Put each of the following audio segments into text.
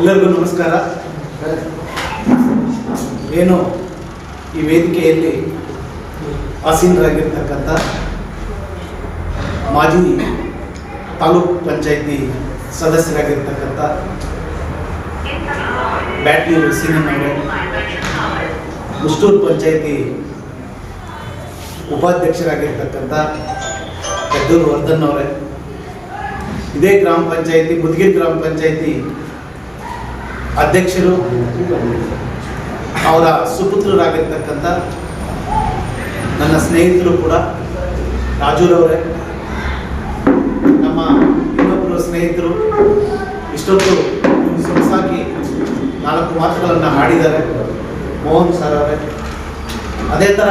ಎಲ್ಲರಿಗೂ ನಮಸ್ಕಾರ. ಏನು ಈ ವೇದಿಕೆಯಲ್ಲಿ ಆಸೀನರಾಗಿರ್ತಕ್ಕಂಥ ಮಾಜಿ ತಾಲೂಕ್ ಪಂಚಾಯಿತಿ ಸದಸ್ಯರಾಗಿರ್ತಕ್ಕಂಥ ಬ್ಯಾಟ್ನೂರು ಸೀನಣ್ಣವರೇ ಮುಸ್ತೂರು ಪಂಚಾಯಿತಿ ಉಪಾಧ್ಯಕ್ಷರಾಗಿರ್ತಕ್ಕಂಥ ಕದ್ದೂರು ವರ್ಧನ್ ಅವರೇ. ಇದೇ ಗ್ರಾಮ ಪಂಚಾಯಿತಿ, ಮುದ್ಗಿರ್ ಗ್ರಾಮ ಪಂಚಾಯತಿ ಅಧ್ಯಕ್ಷರು ಅವರ ಸುಪುತ್ರರಾಗಿರ್ತಕ್ಕಂಥ ನನ್ನ ಸ್ನೇಹಿತರು ಕೂಡ ರಾಜೂರವರೇ ನಮ್ಮ ಇನ್ನೊಬ್ಬರು ಸ್ನೇಹಿತರು ಇಷ್ಟೊತ್ತು ಸೊಗಸಾಗಿ ನಾಲ್ಕು ಮಾತುಗಳನ್ನು ಹಾಡಿದ್ದಾರೆ ಮೋಹನ್ ಸರ್ ಅವರೇ. ಅದೇ ಥರ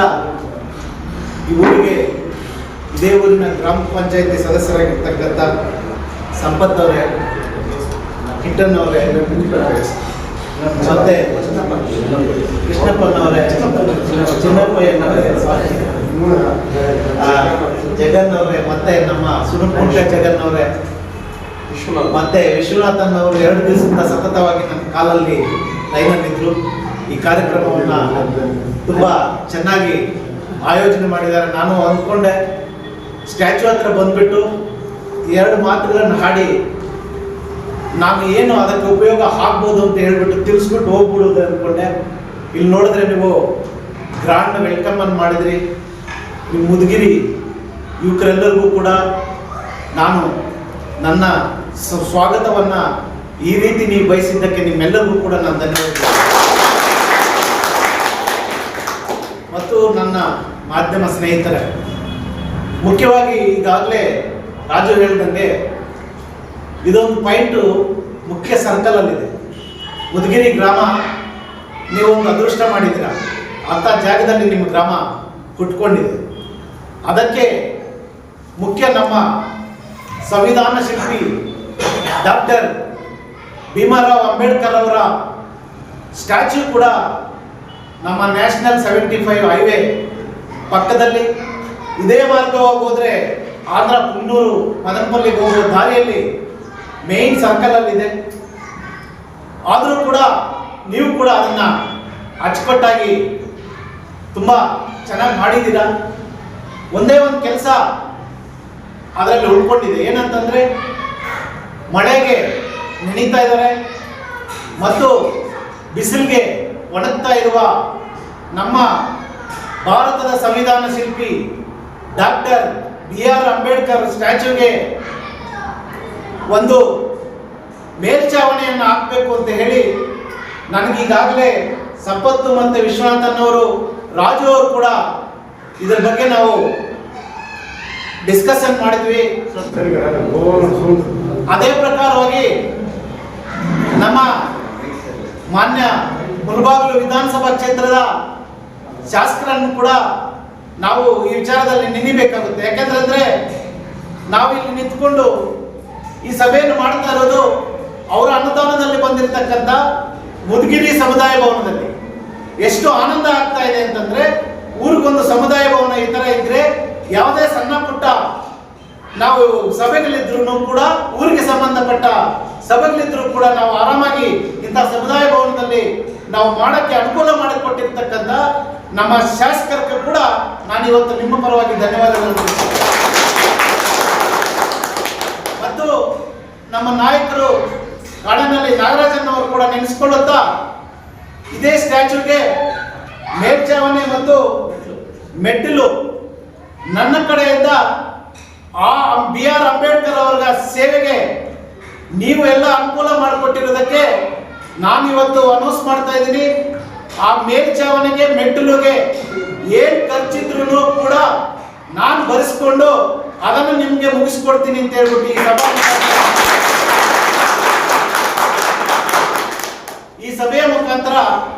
ಈ ಊರಿಗೆ ಇದೇ ಊರಿನ ಗ್ರಾಮ ಪಂಚಾಯತಿ ಸದಸ್ಯರಾಗಿರ್ತಕ್ಕಂಥ ಸಂಪತ್ ಅವರೇ. ಕಿಟ್ಟನ್ ಅವರೇ ಮತ್ತೆ ಕೃಷ್ಣಪ್ಪನವರೇ ಚಿನ್ನಪ್ಪಯ್ಯನವರೇ ಆ, ಜಗನ್ ಅವರೇ ಮತ್ತೆ ನಮ್ಮ ಸುನಪುಂಟ ಜಗನ್ ಅವರೇ. ಮತ್ತೆ ವಿಶ್ವನಾಥನ್ ಅವರು ಎರಡು ದಿವಸದಿಂದ ಸತತವಾಗಿ ನನ್ನ ಕಾಲಲ್ಲಿ ಲೈನಲ್ಲಿದ್ದರು ಈ ಕಾರ್ಯಕ್ರಮವನ್ನು ತುಂಬ ಚೆನ್ನಾಗಿ ಆಯೋಜನೆ ಮಾಡಿದ್ದಾರೆ. ನಾನು ಅಂದ್ಕೊಂಡೆ ಸ್ಟ್ಯಾಚು ಹತ್ರ ಬಂದ್ಬಿಟ್ಟು ಎರಡು ಮಾತುಗಳನ್ನು ಹಾಡಿ ನಾನು ಏನು ಅದಕ್ಕೆ ಉಪಯೋಗ ಆಗ್ಬೋದು ಅಂತ ಹೇಳ್ಬಿಟ್ಟು ತಿಳಿಸ್ಬಿಟ್ಟು ಹೋಗ್ಬಿಡೋದು ಅಂದ್ಕೊಂಡೆ ಇಲ್ಲಿ ನೋಡಿದ್ರೆ ನೀವು ಗ್ರ್ಯಾಂಡ್ ವೆಲ್ಕಮ್ ಅನ್ನು ಮಾಡಿದ್ರಿ. ನಿಮ್ಮ ಮುದುಗಿರಿ ಯುವಕರೆಲ್ಲರಿಗೂ ಕೂಡ ನಾನು ನನ್ನ ಸ್ವಾಗತವನ್ನು ಈ ರೀತಿ ನೀವು ಬಯಸಿದ್ದಕ್ಕೆ ನಿಮ್ಮೆಲ್ಲರಿಗೂ ಕೂಡ ನಾನು ಧನ್ಯವಾದ ಮತ್ತು ನನ್ನ ಮಾಧ್ಯಮ ಸ್ನೇಹಿತರೆ, ಮುಖ್ಯವಾಗಿ ಈಗಾಗಲೇ ರಾಜು ಹೇಳಿದಂಗೆ ಇದೊಂದು ಪಾಯಿಂಟು ಮುಖ್ಯ ಸರ್ಕಲಲ್ಲಿದೆ. ಉದಗಿರಿ ಗ್ರಾಮ, ನೀವೊಂದು ಅದೃಷ್ಟ ಮಾಡಿದ್ದೀರ? ಅಂಥ ಜಾಗದಲ್ಲಿ ನಿಮ್ಮ ಗ್ರಾಮ ಹುಟ್ಕೊಂಡಿದೆ. ಅದಕ್ಕೆ ಮುಖ್ಯ ನಮ್ಮ ಸಂವಿಧಾನ ಶಿಲ್ಪಿ ಡಾಕ್ಟರ್ ಭೀಮಾರಾವ್ ಅಂಬೇಡ್ಕರ್ ಅವರ ಸ್ಟ್ಯಾಚ್ಯೂ ಕೂಡ ನಮ್ಮ ನ್ಯಾಷನಲ್ ಸೆವೆಂಟಿ ಫೈವ್ ಹೈವೇ ಪಕ್ಕದಲ್ಲಿ. ಇದೇ ಮಾರ್ಗವಾಗಿ ಹೋಗೋದ್ರೆ ಆಂಧ್ರ, ಪುನ್ನೂರು, ಮದನಪಲ್ಲಿಗೆ ಹೋಗೋ ದಾರಿಯಲ್ಲಿ ಮೇನ್ ಸರ್ಕಲ್ ಅಲ್ಲಿ ಇದೆ ಆದರೂ ಕೂಡ ನೀವು ಕೂಡ ಅದನ್ನ ಅಚ್ಚುಕಟ್ಟಾಗಿ ತುಂಬ ಚೆನ್ನಾಗಿ ಮಾಡಿದ್ದೀರ? ಒಂದೇ ಒಂದು ಕೆಲಸ ಅದರಲ್ಲಿ ಉಳ್ಕೊಂಡಿದೆ. ಏನಂತಂದ್ರೆ ಮಳೆಗೆ ನೆನೀತಾ ಇದ್ದಾರೆ ಮತ್ತು ಬಿಸಿಲಿಗೆ ಒಣಗ್ತಾ ಇರುವ ನಮ್ಮ ಭಾರತದ ಸಂವಿಧಾನ ಶಿಲ್ಪಿ ಡಾಕ್ಟರ್ ಬಿ ಆರ್ ಅಂಬೇಡ್ಕರ್ ಸ್ಟ್ಯಾಚ್ಯೂಗೆ ಒಂದು ಮೇಲ್ಚಾವಣಿಯನ್ನು ಹಾಕಬೇಕು ಅಂತ ಹೇಳಿ ನನಗೀಗಾಗಲೇ ಸಂಪತ್ತು ಮತ್ತು ವಿಶ್ವನಾಥನ್ನವರು ರಾಜು ಅವರು ಕೂಡ ಇದರ ಬಗ್ಗೆ ನಾವು ಡಿಸ್ಕಷನ್ ಮಾಡಿದ್ವಿ. ಅದೇ ಪ್ರಕಾರವಾಗಿ ನಮ್ಮ ಮಾನ್ಯ ಮುಳಬಾಗಿಲು ವಿಧಾನಸಭಾ ಕ್ಷೇತ್ರದ ಶಾಸಕರನ್ನು ಕೂಡ ನಾವು ಈ ವಿಚಾರದಲ್ಲಿ ನೆನಿಬೇಕಾಗುತ್ತೆ. ಯಾಕೆಂದ್ರೆ ನಾವು ಇಲ್ಲಿ ನಿಂತ್ಕೊಂಡು ಈ ಸಭೆಯನ್ನು ಮಾಡ್ತಾ ಇರೋದು ಅವರ ಅನುದಾನದಲ್ಲಿ ಬಂದಿರತಕ್ಕಂಥ ಮುದ್ಗಿರಿ ಸಮುದಾಯ ಭವನದಲ್ಲಿ ಎಷ್ಟು ಆನಂದ ಆಗ್ತಾ ಇದೆ ಅಂತಂದ್ರೆ, ಊರಿಗೊಂದು ಸಮುದಾಯ ಭವನ ಈ ತರ ಇದ್ರೆ ಯಾವುದೇ ಸಣ್ಣ ಪುಟ್ಟ ನಾವು ಸಭೆಗಳಿದ್ರು ಕೂಡ ಊರಿಗೆ ಸಂಬಂಧಪಟ್ಟ ಸಭೆಗಳಿದ್ರು ಕೂಡ ನಾವು ಆರಾಮಾಗಿ ಇಂಥ ಸಮುದಾಯ ಭವನದಲ್ಲಿ ನಾವು ಮಾಡಕ್ಕೆ ಅನುಕೂಲ ಮಾಡಿಕೊಟ್ಟಿರ್ತಕ್ಕಂಥ ನಮ್ಮ ಶಾಸಕರಿಗೆ ಕೂಡ ನಾನು ಇವತ್ತು ನಿಮ್ಮ ಪರವಾಗಿ ಧನ್ಯವಾದಗಳನ್ನು. ಮತ್ತು ನಮ್ಮ ನಾಯಕರು ಕಾಡಿನಲ್ಲಿ ನಾಗರಾಜನ್ ಅವರು ಕೂಡ ನೆನೆಸ್ಕೊಳ್ಳುತ್ತಾ ಇದೇ ಸ್ಟ್ಯಾಚ್ಯೂಗೆ ಮೇಲ್ಚಾವಣೆ ಮತ್ತು ಮೆಟ್ಟಿಲು. ನನ್ನ ಕಡೆಯಿಂದ ಆ ಬಿ ಆರ್ ಅಂಬೇಡ್ಕರ್ ಅವರ ಸೇವೆಗೆ ನೀವು ಎಲ್ಲ ಅನುಕೂಲ ಮಾಡಿಕೊಟ್ಟಿರೋದಕ್ಕೆ ನಾನು ಇವತ್ತು ಅನೌನ್ಸ್ ಮಾಡ್ತಾ ಇದ್ದೀನಿ. ಆ ಮೇಲ್ಚಾವಣಿಗೆ ಮೆಟ್ಟಿಲುಗೆ ಏನ್ ಖರ್ಚಿದ್ರು ಕೂಡ ನಾನು ಭರಿಸ್ಕೊಂಡು ಅದನ್ನು ನಿಮ್ಗೆ ಮುಗಿಸ್ಕೊಡ್ತೀನಿ ಅಂತ ಹೇಳ್ಬಿಟ್ಟು ಈ ಸಭಾ ಈ ಸಭೆಯ ಮುಖಾಂತರ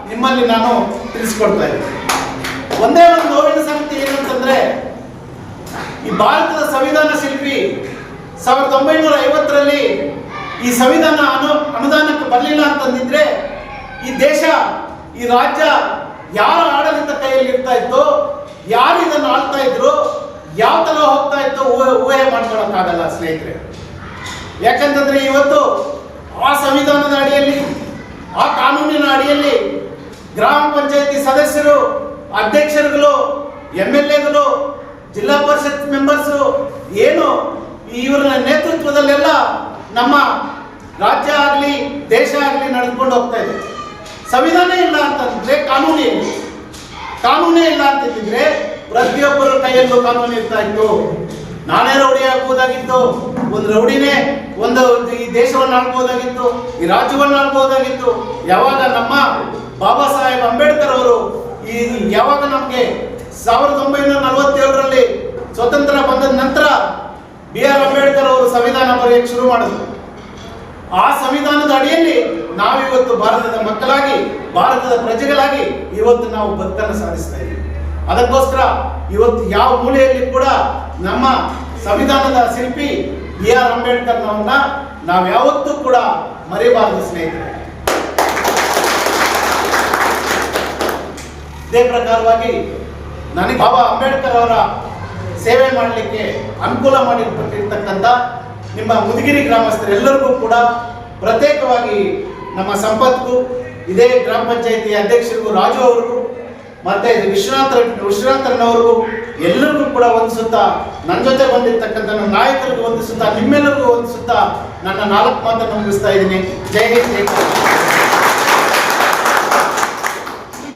ನಿಮ್ಮಲ್ಲಿ ನಾನು ತಿಳಿಸ್ಕೊಡ್ತಾ ಇದ್ದೀನಿ. ಒಂದೇ ಒಂದು ನೋವಿನ ಸಂಗತಿ ಏನಂತಂದ್ರೆ ಈ ಭಾರತದ ಸಂವಿಧಾನ ಶಿಲ್ಪಿ ಸಾವಿರದ ಒಂಬೈನೂರ ಐವತ್ತರಲ್ಲಿ ಈ ಸಂವಿಧಾನ ಅನು, ಅನುದಾನಕ್ಕೆ ಬರಲಿಲ್ಲ ಅಂತಂದಿದ್ರೆ, ಈ ದೇಶ, ಈ ರಾಜ್ಯ ಯಾರ ಆಡಳಿತ ಕೈಯಲ್ಲಿ ಇರ್ತಾ ಇತ್ತು, ಯಾರು ಇದನ್ನು ಆಳ್ತಾ ಇದ್ರು, ಯಾವ ತರ ಹೋಗ್ತಾ ಇತ್ತು ಊಹೆ ಊಹೆ ಮಾಡ್ಕೊಳಕ್ಕಾಗಲ್ಲ ಸ್ನೇಹಿತರೆ. ಯಾಕಂತಂದ್ರೆ ಇವತ್ತು ಆ ಸಂವಿಧಾನದ ಅಡಿಯಲ್ಲಿ ಕಾನೂನಿನ ಅಡಿಯಲ್ಲಿ ಗ್ರಾಮ ಪಂಚಾಯತಿ ಸದಸ್ಯರು, ಅಧ್ಯಕ್ಷರುಗಳು ಎಂ ಎಲ್ ಎಗಳು ಜಿಲ್ಲಾ ಪರಿಷತ್ ಮೆಂಬರ್ಸು ಏನು ಇವರ ನೇತೃತ್ವದಲ್ಲೆಲ್ಲ ನಮ್ಮ ರಾಜ್ಯ ಆಗಲಿ, ದೇಶ ಆಗಲಿ ನಡೆದುಕೊಂಡು ಹೋಗ್ತಾ ಇದೆ. ಸಂವಿಧಾನ ಇಲ್ಲ ಅಂತಂದ್ರೆ ಕಾನೂನೇ ಕಾನೂನೇ ಇಲ್ಲ ಅಂತಿದ್ರೆ ಪ್ರತಿಯೊಬ್ಬರ ಕೈಯಲ್ಲೂ ಕಾನೂನು ಇರ್ತಾ ಇತ್ತು. ನಾನೇ ರೌಡಿ ಆಗ್ಬೋದಾಗಿತ್ತು, ಒಂದು ರೌಡಿನೇ ಒಂದು ಈ ದೇಶವನ್ನು ಆಳ್ಬೋದಾಗಿತ್ತು, ಈ ರಾಜ್ಯವನ್ನು ಆಳ್ಬೋದಾಗಿತ್ತು. ಯಾವಾಗ ನಮ್ಮ ಬಾಬಾ ಸಾಹೇಬ್ ಅಂಬೇಡ್ಕರ್ ಅವರು ಈ ಯಾವಾಗ ನಮಗೆ ಸಾವಿರದ ಒಂಬೈನೂರ ನಲವತ್ತೇಳರಲ್ಲಿ ಸ್ವತಂತ್ರ ಬಂದ ನಂತರ ಬಿ ಆರ್ ಅಂಬೇಡ್ಕರ್ ಅವರು ಸಂವಿಧಾನ ಬರೆಯಕ್ಕೆ ಶುರು ಮಾಡಿದ್ರು. ಆ ಸಂವಿಧಾನದ ಅಡಿಯಲ್ಲಿ ನಾವಿವತ್ತು ಭಾರತದ ಮಕ್ಕಳಾಗಿ, ಭಾರತದ ಪ್ರಜೆಗಳಾಗಿ ಇವತ್ತು ನಾವು ಬದುಕನ್ನು ಸಾಧಿಸ್ತಾ ಇದ್ದೀವಿ. ಅದಕ್ಕೋಸ್ಕರ ಇವತ್ತು ಯಾವ ಮೂಲೆಯಲ್ಲಿ ಕೂಡ ನಮ್ಮ ಸಂವಿಧಾನದ ಶಿಲ್ಪಿ ಬಿ ಆರ್ ಅಂಬೇಡ್ಕರ್ ನವನ್ನ ನಾವು ಯಾವತ್ತೂ ಕೂಡ ಮರೆಯಬಾರದು ಸ್ನೇಹಿತರೆ. ಇದೇ ಪ್ರಕಾರವಾಗಿ ನನಗೆ ಬಾಬಾ ಅಂಬೇಡ್ಕರ್ ಅವರ ಸೇವೆ ಮಾಡಲಿಕ್ಕೆ ಅನುಕೂಲ ಮಾಡಿಕೊಟ್ಟಿರ್ತಕ್ಕಂಥ ನಿಮ್ಮ ಮುದುಗಿರಿ ಗ್ರಾಮಸ್ಥರೆಲ್ಲರಿಗೂ ಕೂಡ ಪ್ರತ್ಯೇಕವಾಗಿ ನಮ್ಮ ಸಂಪತ್ಗೂ, ಇದೇ ಗ್ರಾಮ ಪಂಚಾಯಿತಿ ಅಧ್ಯಕ್ಷರಿಗೂ, ರಾಜು ಅವರಿಗೂ ಮತ್ತೆ ವಿಶ್ವನಾಥ ವಿಶ್ವನಾಥರನ್ನವರು ಎಲ್ಲರಿಗೂ ಕೂಡ ವಂದಿಸುತ್ತಾ ನನ್ನ ಜೊತೆ ಬಂದಿರ್ತಕ್ಕಂಥ ನನ್ನ ನಾಯಕರಿಗೂ ವಂದಿಸುತ್ತಾ, ನಿಮ್ಮೆಲ್ಲರಿಗೂ ವಂದಿಸುತ್ತಾ ನನ್ನ ನಾಲ್ಕು ಮಾತನ್ನು ಮುಗಿಸ್ತಾ ಇದ್ದೀನಿ ಜೈ ಹಿಂದ್, ಜೈ.